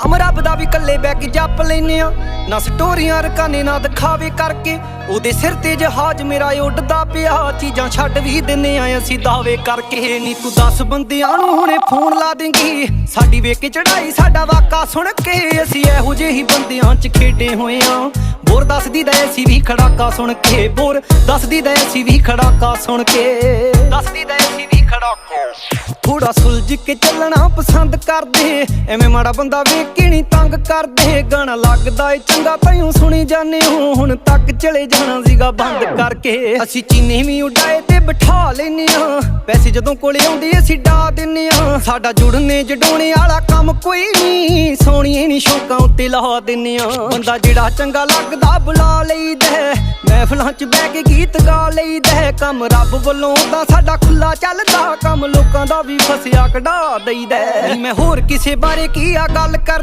ਨਾਮ ਰੱਬ ਦਾ ਵੀ ਕੱਲੇ ਬੈ ਕੇ ਜਪ ਲੈਨੇ ਆ। ਨਾ ਸਟੋਰੀਆਂ ਰਕਾਨੇ ਨਾ ਦਿਖਾਵੇ ਕਰਕੇ। ਉਹਦੇ ਸਿਰ ਤੇ ਜਹਾਜ਼ ਮੇਰਾ ਉੱਡਦਾ ਪਿਆ। ਚੀਜ਼ਾਂ ਛੱਡ ਵੀ ਦਿੰਨੇ ਆ ਅਸੀਂ ਦਾਅਵੇ ਕਰਕੇ। ਨੀ ਤੂੰ 10 ਬੰਦਿਆਂ ਨੂੰ ਹੁਣੇ ਫੋਨ ਲਾ ਦੇਂਗੀ। ਸਾਡੀ ਵੇਖ ਕੇ ਚੜਾਈ ਸਾਡਾ ਵਾਕਾ ਸੁਣ ਕੇ। ਅਸੀਂ ਇਹੋ ਜਿਹੇ ਹੀ ਬੰਦਿਆਂ 'ਚ ਖੇਡੇ ਹੋਏ ਆ। ਬੋਰ ਦੱਸਦੀ ਦਾ ਅਸੀਂ ਵੀ ਖੜਾਕਾ ਸੁਣ ਕੇ। ਬੋਰ ਦੱਸਦੀ ਦਾ ਅਸੀਂ ਵੀ ਖੜਾਕਾ ਸੁਣ ਕੇ। ਦੱਸਦੀ ਦਾ ਥੋੜਾ ਸੁਲਝ ਕੇ ਚੱਲਣਾ ਪਸੰਦ ਕਰਦੇ। ਐਵੇਂ ਮਾੜਾ ਬੰਦਾ ਵੇਖ ਕੇ ਨਹੀਂ ਤੰਗ ਕਰਦੇ। ਗਾਣਾ ਲੱਗਦਾ ਏ ਚੰਗਾ ਤੈਨੂੰ ਸੁਣੀ ਜਾਂਦੇ ਹੋ। ਹੁਣ ਤੱਕ ਚਲੇ ਜਾਣਾ ਸੀਗਾ ਬੰਦ ਕਰਕੇ। ਅਸੀਂ ਚੀਨੇ ਵੀ ਉਡਾਏ ਤੇ ਬਿਠਾ ਲੈਨੇ ਆ ਪੈਸੇ ਜਦੋਂ ਕੋਲੇ ਆਉਂਦੇ ਅਸੀਂ ਡਾ ਦਿੰਨੇ ਆ ਸਾਡਾ ਜੁੜਨੇ ਜਡੋਣੇ ਵਾਲਾ ਕੰਮ ਕੋਈ ਨਹੀਂ ਸੋਹਣੀਏ ਨਹੀਂ ਸ਼ੌਕਾਂ ਉੱਤੇ ਲਾ ਦਿੰਨੇ ਆ ਬੰਦਾ ਜਿਹੜਾ ਚੰਗਾ ਲੱਗਦਾ ਬੁਲਾ ਮਹਿਫਲਾਂ 'ਚ ਬਹਿ ਕੇ ਗੀਤ ਗਾ ਲਈਦਾ ਹੈ। ਕੰਮ ਰੱਬ ਵੱਲੋਂ ਤਾਂ ਸਾਡਾ ਖੁੱਲਾ ਚੱਲਦਾ ਕੰਮ ਲੋਕਾਂ ਦਾ ਵੀ ਫਸਿਆ ਕਢਾ ਦਈਦਾ ਹੈ। ਮੈਂ ਹੋਰ ਕਿਸੇ ਬਾਰੇ ਕੀ ਆ ਗੱਲ ਕਰਨੀ